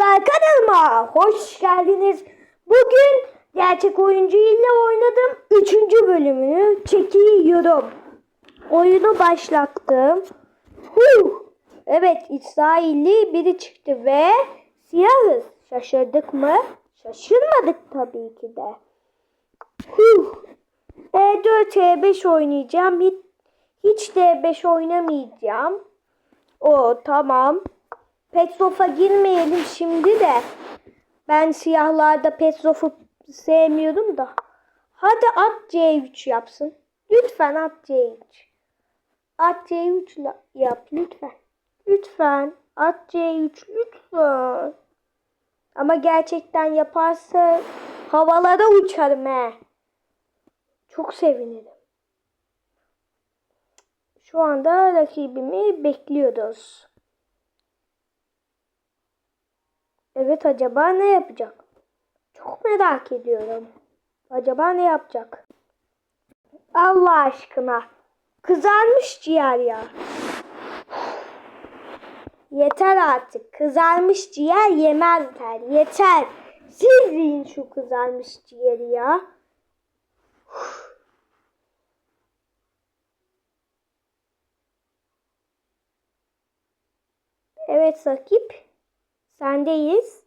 arkadaşlar kanalıma hoş geldiniz. Bugün gerçek oyuncu ile oynadım. Üçüncü bölümünü çekiyorum. Oyunu başlattım. Huh. Evet İsrailli biri çıktı ve siyahız. Şaşırdık mı? Şaşırmadık tabii ki de. Huh. E4, E5 oynayacağım. Hiç, hiç D5 oynamayacağım. O tamam. Petrof'a girmeyelim şimdi de. Ben siyahlarda Petrof'u sevmiyorum da. Hadi at C3 yapsın. Lütfen at C3. At C3 la- yap lütfen. Lütfen at C3 lütfen. Ama gerçekten yaparsa havalara uçarım he. Çok sevinirim. Şu anda rakibimi bekliyoruz. Evet acaba ne yapacak? Çok merak ediyorum. Acaba ne yapacak? Allah aşkına. Kızarmış ciğer ya. Yeter artık. Kızarmış ciğer yemezler. Yeter. Siz yiyin şu kızarmış ciğeri ya. Evet rakip. Sendeyiz.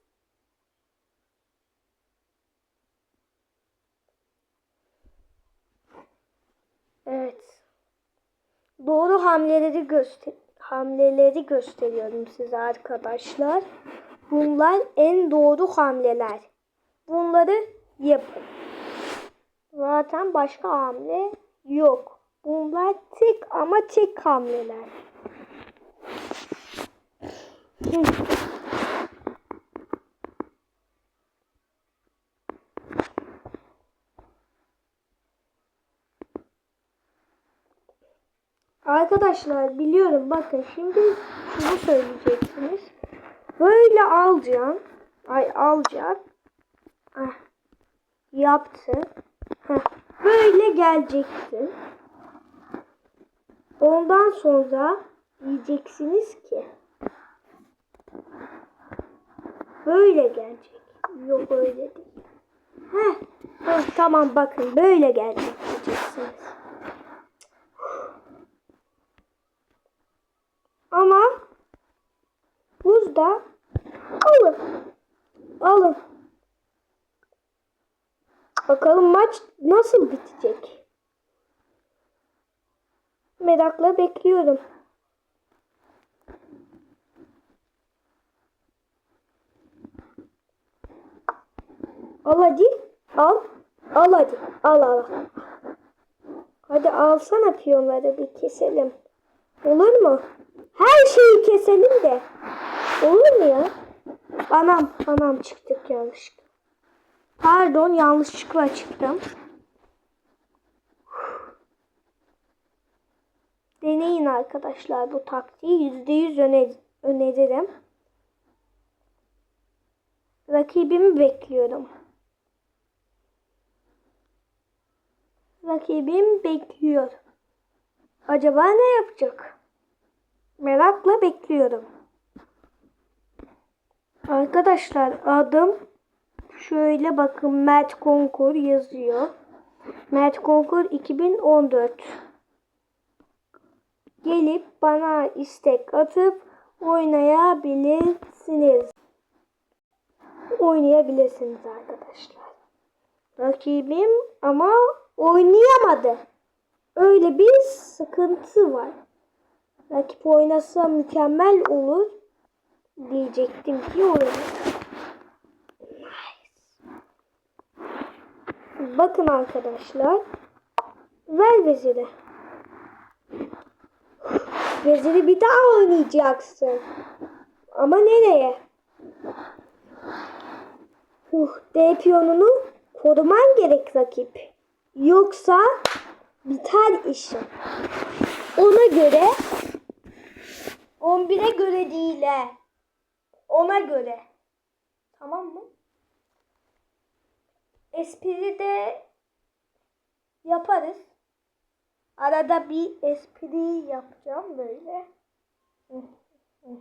Evet. Doğru hamleleri göster hamleleri gösteriyorum size arkadaşlar. Bunlar en doğru hamleler. Bunları yapın. Zaten başka hamle yok. Bunlar tek ama tek hamleler. Hı. Arkadaşlar biliyorum bakın şimdi şunu söyleyeceksiniz. Böyle alacağım. Ay alacak. Ah. Yaptı. Heh. Böyle geleceksin. Ondan sonra diyeceksiniz ki böyle gelecek. Yok öyle değil. Heh. Heh, tamam bakın böyle gelecek diyeceksiniz. Ama buzda alın. Alın. Bakalım maç nasıl bitecek? Merakla bekliyorum. Al hadi. Al. Al hadi. Al al. Hadi alsana piyonları bir keselim. Olur mu? Her şeyi keselim de. Olur mu ya? Anam, anam çıktık yanlışlıkla. Pardon yanlışlıkla çıktım. Deneyin arkadaşlar bu taktiği yüzde yüz öne- öneririm. Rakibimi bekliyorum. Rakibim bekliyor. Acaba ne yapacak? Merakla bekliyorum. Arkadaşlar adım şöyle bakın Mert Konkur yazıyor. Mert Konkur 2014. Gelip bana istek atıp oynayabilirsiniz. Oynayabilirsiniz arkadaşlar. Rakibim ama oynayamadı. Öyle bir sıkıntı var. Rakip oynasa mükemmel olur diyecektim ki oynadı. Bakın arkadaşlar. Ver veziri. Veziri bir daha oynayacaksın. Ama nereye? Uh, D piyonunu koruman gerek rakip. Yoksa biter işin. Ona göre 11'e göre değil he. Ona göre. Tamam mı? Espri de yaparız. Arada bir espri yapacağım böyle. Hı, hı.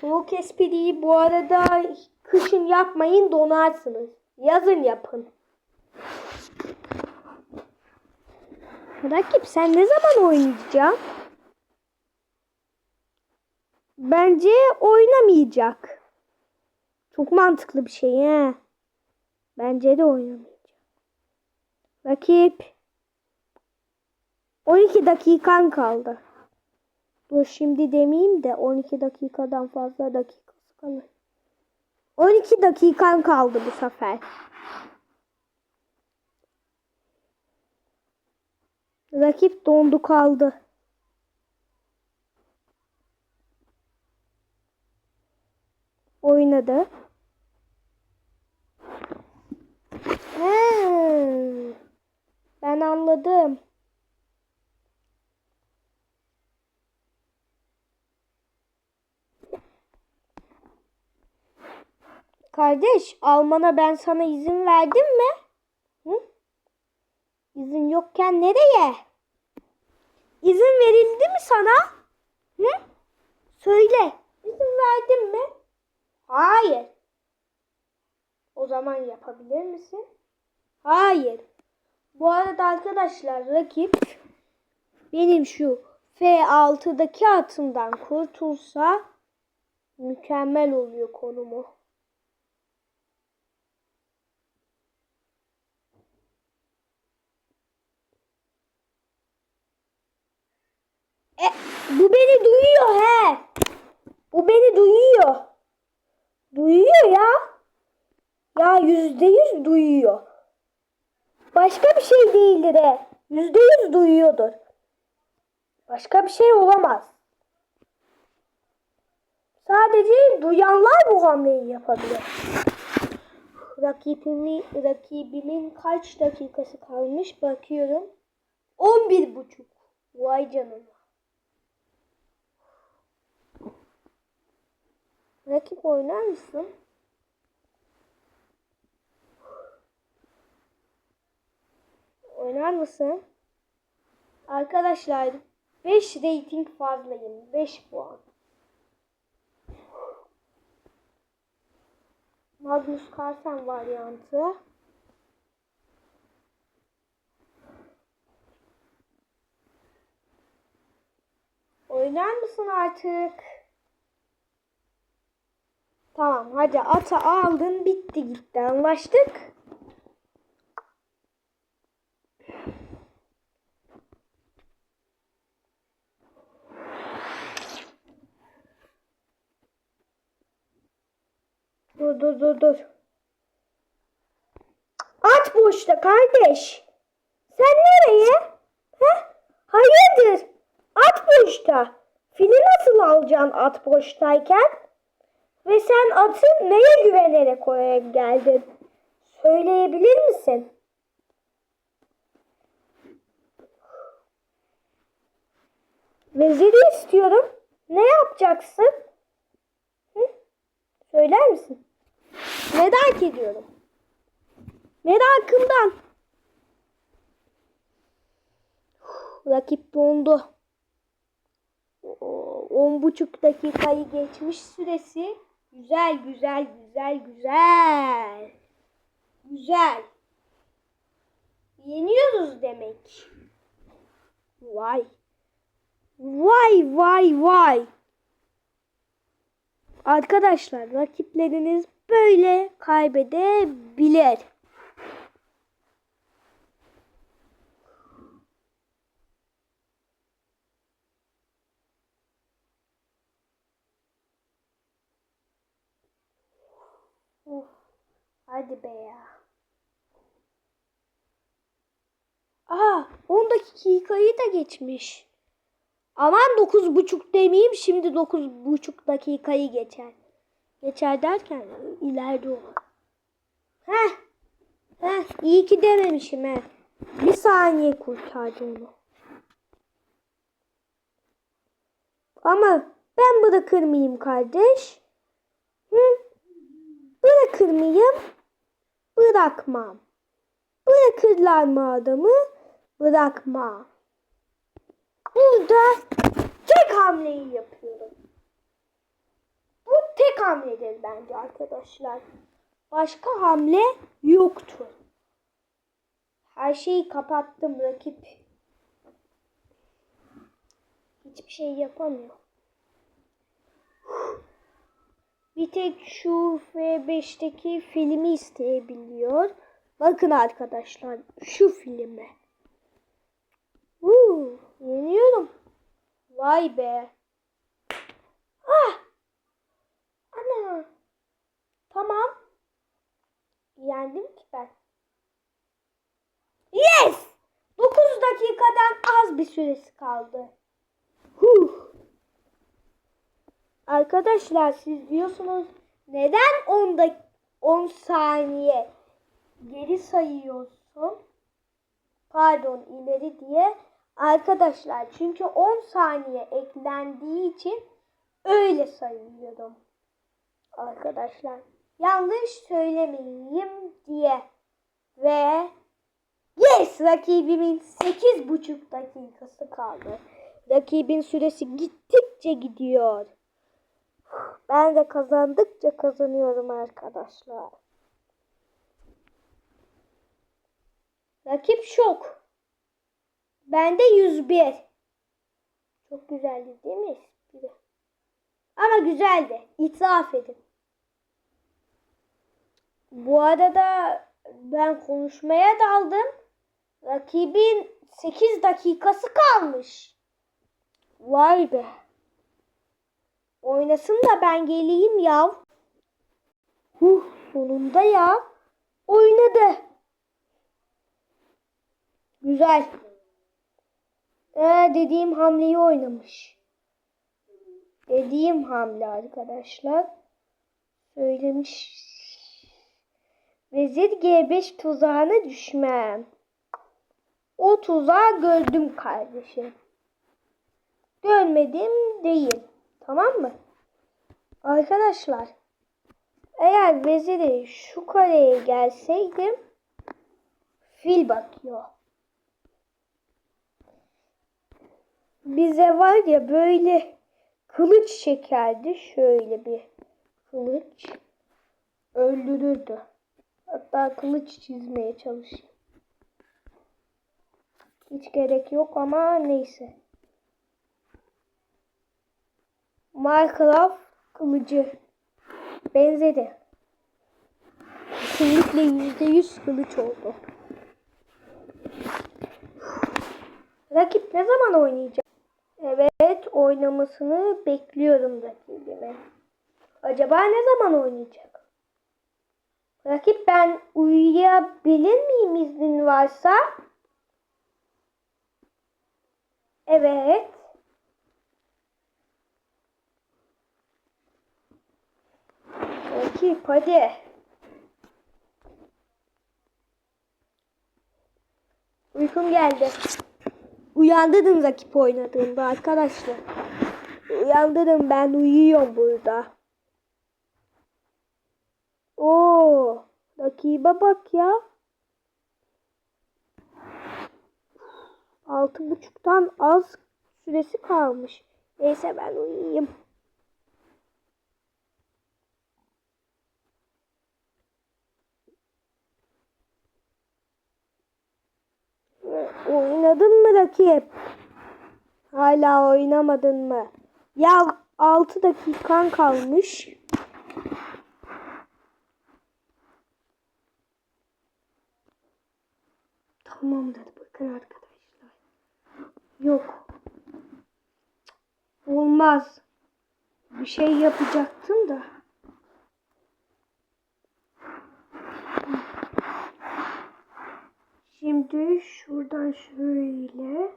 Soğuk espriyi bu arada kışın yapmayın donarsınız. Yazın yapın. Rakip sen ne zaman oynayacaksın? Bence oynamayacak. Çok mantıklı bir şey he. Bence de oynamayacak. Rakip. 12 dakikan kaldı. Dur şimdi demeyeyim de 12 dakikadan fazla dakikası kalır. 12 dakikan kaldı bu sefer. Rakip dondu kaldı. Oynadı. He, ben anladım. Kardeş, Alman'a ben sana izin verdim mi? Hı? İzin yokken nereye? İzin verildi mi sana? Hı? Söyle. İzin verdim mi? Hayır. O zaman yapabilir misin? Hayır. Bu arada arkadaşlar rakip benim şu F6'daki atımdan kurtulsa mükemmel oluyor konumu. E, bu beni duyuyor he. Bu beni duyuyor. Duyuyor ya. Ya yüzde yüz duyuyor. Başka bir şey değildir he. Yüzde yüz duyuyordur. Başka bir şey olamaz. Sadece duyanlar bu hamleyi yapabilir. Rakibimi, rakibimin kaç dakikası kalmış bakıyorum. 11 buçuk. Vay canına. Rakip oynar mısın? Oynar mısın? Arkadaşlar 5 rating fazlayım. 5 puan. Magnus Carlsen varyantı. Oynar mısın artık? Tamam hadi ata aldın bitti gitti anlaştık. Dur dur dur dur. At boşta kardeş. Sen nereye? He? Hayırdır? At boşta. Fili nasıl alacaksın at boştayken? Ve sen atı neye güvenerek oraya geldin? Söyleyebilir misin? Veziri istiyorum. Ne yapacaksın? Hı? Söyler misin? Merak ediyorum. Merakımdan. Rakip dondu. O- On buçuk dakikayı geçmiş süresi. Güzel, güzel, güzel, güzel. Güzel. Yeniyoruz demek. Vay. Vay vay vay. Arkadaşlar rakipleriniz böyle kaybedebilir. Hadi be ya. Aa, 10 dakikayı da geçmiş. Aman dokuz buçuk demeyeyim şimdi dokuz buçuk dakikayı geçer. Geçer derken ileride o. Heh. Heh iyi ki dememişim he. Bir saniye kurtardı onu. Ama ben bırakır mıyım kardeş? Hı? Bırakır mıyım? Bırakmam. Bırakırlar mı adamı? Bırakmam. Burada tek hamleyi yapıyorum. Bu hamledir bence arkadaşlar. Başka hamle yoktu. Her şeyi kapattım rakip. Hiçbir şey yapamıyor. Bir tek şu F5'teki filmi isteyebiliyor. Bakın arkadaşlar şu filmi. Uuu, yeniyorum. Vay be. Ah! Ana. Tamam. Yendim ki ben. Yes! 9 dakikadan az bir süresi kaldı. Huh. Arkadaşlar siz diyorsunuz neden 10 dak 10 saniye geri sayıyorsun? Pardon ileri diye. Arkadaşlar çünkü 10 saniye eklendiği için öyle sayıyorum. Arkadaşlar yanlış söylemeyeyim diye. Ve yes rakibimin 8,5 dakikası kaldı. Rakibin süresi gittikçe gidiyor. Ben de kazandıkça kazanıyorum arkadaşlar. Rakip şok. Bende 101. Çok güzeldi değil mi? Ama güzeldi. İtiraf edin. Bu arada ben konuşmaya daldım. Rakibin 8 dakikası kalmış. Vay be. Oynasın da ben geleyim ya. Huh, sonunda ya. Oynadı. Güzel. Ee, dediğim hamleyi oynamış. Dediğim hamle arkadaşlar. Söylemiş. Vezir G5 tuzağına düşmem. O tuzağı gördüm kardeşim. Görmedim değil. Tamam mı? Arkadaşlar eğer veziri şu kareye gelseydim fil bakıyor. Bize var ya böyle kılıç çekerdi. Şöyle bir kılıç öldürürdü. Hatta kılıç çizmeye çalışayım. Hiç gerek yok ama neyse. Minecraft kılıcı benzedi. Kesinlikle yüzde yüz kılıç oldu. Rakip ne zaman oynayacak? Evet oynamasını bekliyorum rakibime. Acaba ne zaman oynayacak? Rakip ben uyuyabilir miyim iznin varsa? Evet. Rakip hadi. Uykum geldi. Uyandırın rakip oynadığımda arkadaşlar. Uyandırın ben uyuyorum burada. Oo, rakibe bak ya. Altı buçuktan az süresi kalmış. Neyse ben uyuyayım. Oynadın mı rakip? Hala oynamadın mı? Ya 6 dakikan kalmış. Tamamdır bakın arkadaşlar. Yok. Olmaz. Bir şey yapacaktım da. Şimdi şuradan şöyle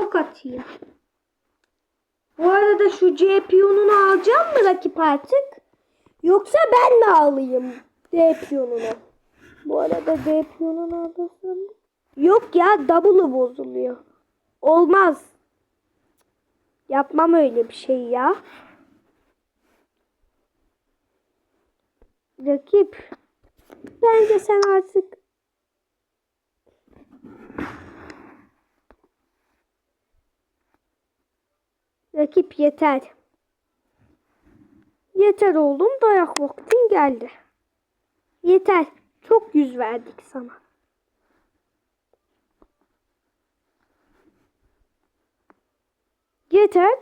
ok atayım. Bu arada şu C piyonunu alacağım mı rakip artık? Yoksa ben mi alayım D piyonunu? Bu arada D piyonunu alırsam Yok ya double'ı bozuluyor. Olmaz. Yapmam öyle bir şey ya. Rakip. Bence sen artık Rakip yeter. Yeter oğlum dayak vaktin geldi. Yeter. Çok yüz verdik sana. Yeter.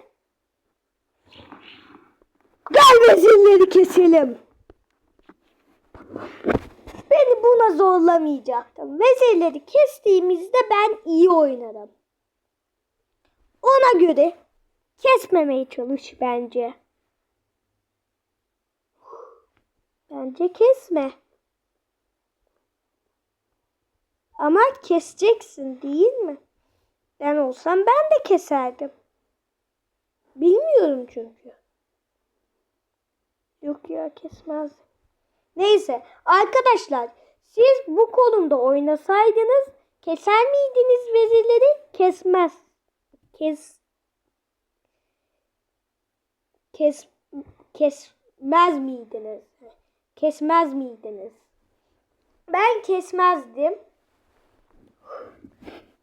Gel vezirleri keselim. Buna zorlamayacaktım. Vezirleri kestiğimizde ben iyi oynarım. Ona göre kesmemeye çalış bence. Bence kesme. Ama keseceksin değil mi? Ben olsam ben de keserdim. Bilmiyorum çünkü. Yok ya kesmezdim. Neyse arkadaşlar siz bu kolumda oynasaydınız keser miydiniz vezirleri? Kesmez. Kes kes kesmez miydiniz? Kesmez miydiniz? Ben kesmezdim.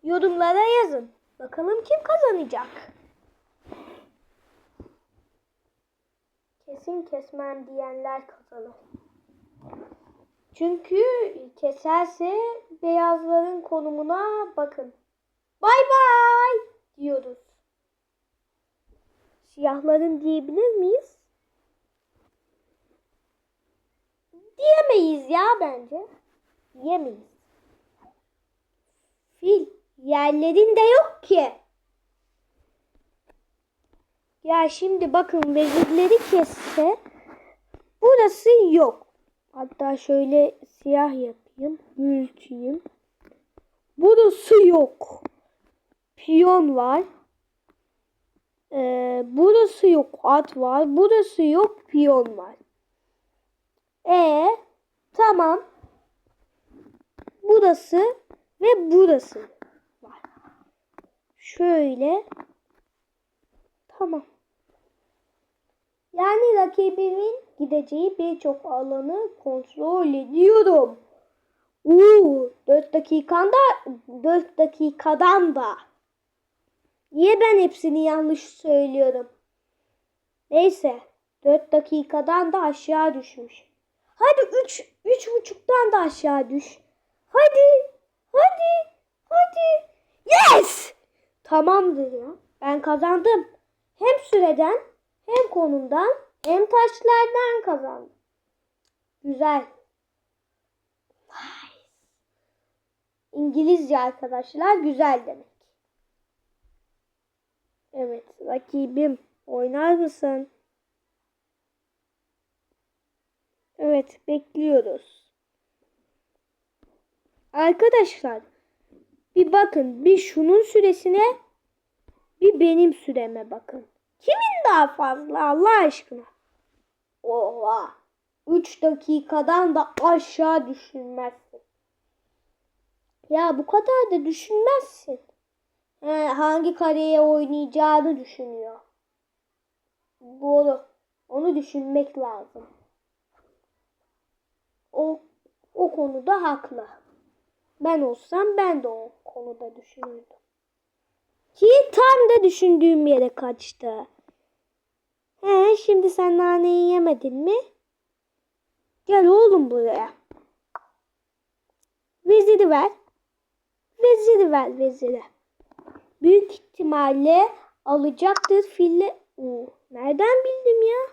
Yorumlara yazın. Bakalım kim kazanacak? Kesin kesmem diyenler kazanır. Çünkü keserse beyazların konumuna bakın. Bay bay diyoruz. Siyahların diyebilir miyiz? Diyemeyiz ya bence. Diyemeyiz. Fil yerlerinde yok ki. Ya şimdi bakın vezirleri kesse burası yok. Hatta şöyle siyah yapayım. Büyüteyim. Burası yok. Piyon var. Ee, burası yok. At var. Burası yok. Piyon var. E tamam. Burası ve burası var. Şöyle. Tamam. Yani rakibimin gideceği birçok alanı kontrol ediyorum. Uuu 4 dakikanda 4 dakikadan da. Niye ben hepsini yanlış söylüyorum? Neyse 4 dakikadan da aşağı düşmüş. Hadi 3 üç buçuktan da aşağı düş. Hadi hadi hadi. Yes! Tamamdır ya. Ben kazandım. Hem süreden hem konumdan hem taşlardan kazandım. Güzel. İngilizce arkadaşlar güzel demek. Evet rakibim oynar mısın? Evet bekliyoruz. Arkadaşlar bir bakın bir şunun süresine bir benim süreme bakın. Kimin daha fazla Allah aşkına? Oha. 3 dakikadan da aşağı düşünmezsin. Ya bu kadar da düşünmezsin. He, hangi kareye oynayacağını düşünüyor. Doğru. Onu düşünmek lazım. O o konuda haklı. Ben olsam ben de o konuda düşünürdüm. Ki tam da düşündüğüm yere kaçtı. He, şimdi sen naneyi yemedin mi? Gel oğlum buraya. Veziri ver. Veziri ver veziri. Büyük ihtimalle alacaktır fille. Oo, nereden bildim ya?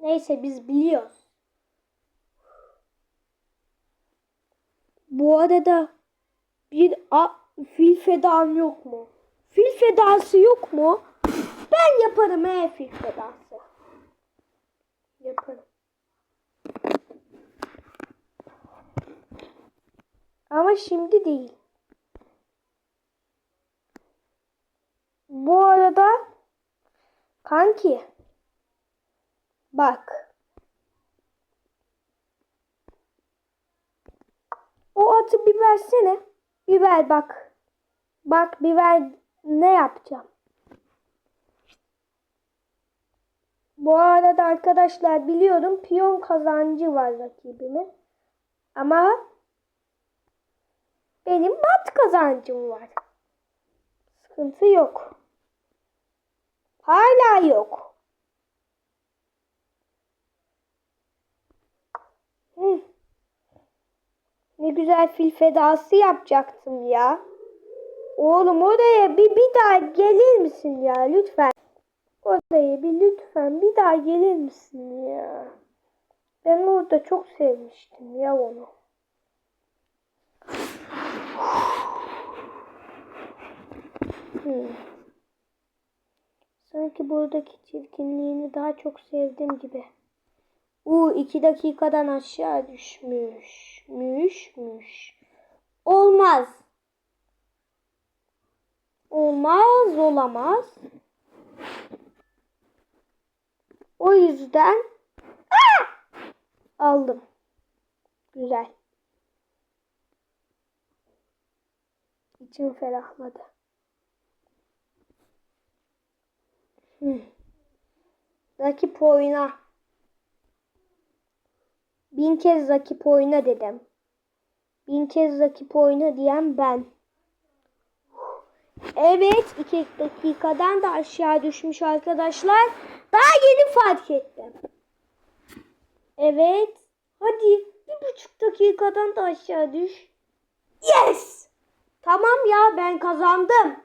Neyse biz biliyoruz. Bu arada bir a, fil fedan yok mu? Fil fedası yok mu? Ben yaparım he fil fedası. Yaparım. Ama şimdi değil. Bu arada kanki bak o atı bir versene. Bir bak. Bak bir ne yapacağım. Bu arada arkadaşlar biliyorum piyon kazancı var rakibimin. Ama benim mat kazancım var. Sıkıntı yok. Hala yok. Hı. Ne güzel fil fedası yapacaktım ya. Oğlum oraya bir, bir daha gelir misin ya lütfen. Oraya bir lütfen bir daha gelir misin ya? Ben orada çok sevmiştim ya onu. Hmm. Sanki buradaki çirkinliğini daha çok sevdim gibi. Uuu iki dakikadan aşağı düşmüş. Müş müş. Olmaz. Olmaz olamaz. O yüzden aldım. Güzel. İçim ferahladı. Rakip oyna. Bin kez rakip oyna dedim. Bin kez rakip oyna diyen ben. Evet iki dakikadan da aşağı düşmüş arkadaşlar. Daha yeni fark ettim. Evet. Hadi bir buçuk dakikadan da aşağı düş. Yes! Tamam ya ben kazandım.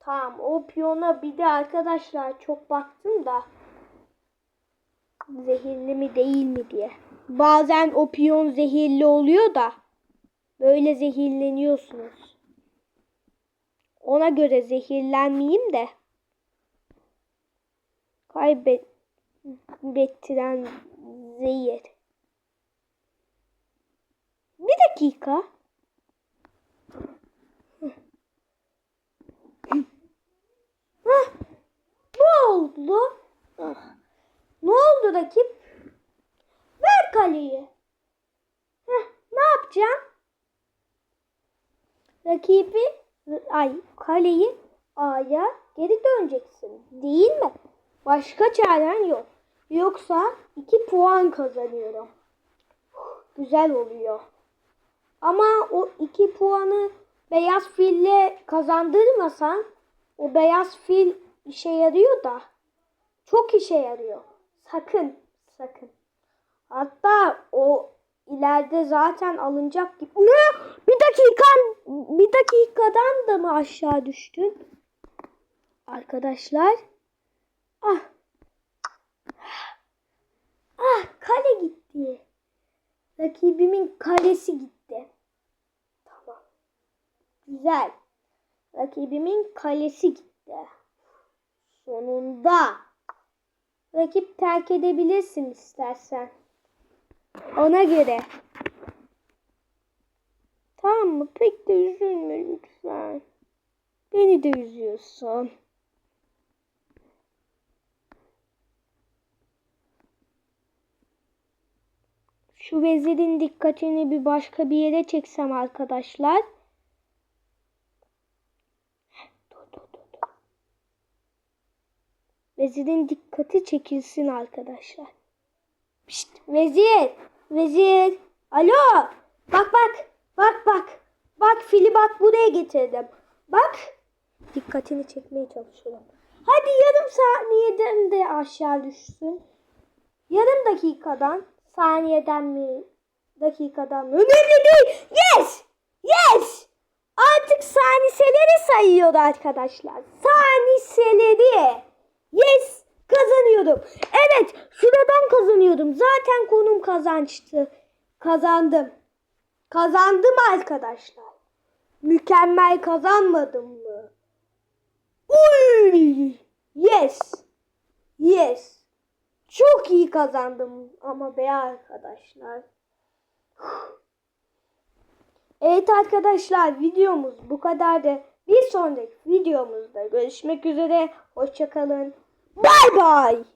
Tamam o piyona bir de arkadaşlar çok baktım da zehirli mi değil mi diye. Bazen o piyon zehirli oluyor da böyle zehirleniyorsunuz. Ona göre zehirlenmeyeyim de kaybettiren zehir. Bir dakika. Bu oldu. Ah. Ne oldu rakip? Ver kaleyi. Ne yapacağım? Rakibi ay kaleyi A'ya geri döneceksin. Değil mi? Başka çaren yok. Yoksa 2 puan kazanıyorum. Güzel oluyor. Ama o 2 puanı beyaz fille kazandırmasan o beyaz fil işe yarıyor da çok işe yarıyor. Sakın, sakın. Hatta o ileride zaten alınacak gibi. Ne? Bir dakikan, bir dakikadan da mı aşağı düştün? Arkadaşlar. Ah. Ah, kale gitti. Rakibimin kalesi gitti. Tamam. Güzel. Rakibimin kalesi gitti. Sonunda. Rakip terk edebilirsin istersen. Ona göre. Tamam mı? Pek de üzülme lütfen. Beni de üzüyorsun. Şu vezirin dikkatini bir başka bir yere çeksem arkadaşlar. Vezirin dikkati çekilsin arkadaşlar. Pişt, vezir, vezir. Alo, bak bak, bak bak. Bak fili bak buraya getirdim. Bak, dikkatini çekmeye çalışıyorum. Hadi yarım saniyeden de aşağı düşsün. Yarım dakikadan, saniyeden mi, dakikadan mı? Önemli değil. Yes, yes. Artık saniyeleri sayıyor arkadaşlar. Saniyeleri. Yes kazanıyordum. Evet şuradan kazanıyordum. Zaten konum kazançtı. Kazandım. Kazandım arkadaşlar. Mükemmel kazanmadım mı? Uy! Yes. Yes. Çok iyi kazandım ama be arkadaşlar. Evet arkadaşlar videomuz bu kadardı. Bir sonraki videomuzda görüşmek üzere. Hoşçakalın. Bay bay.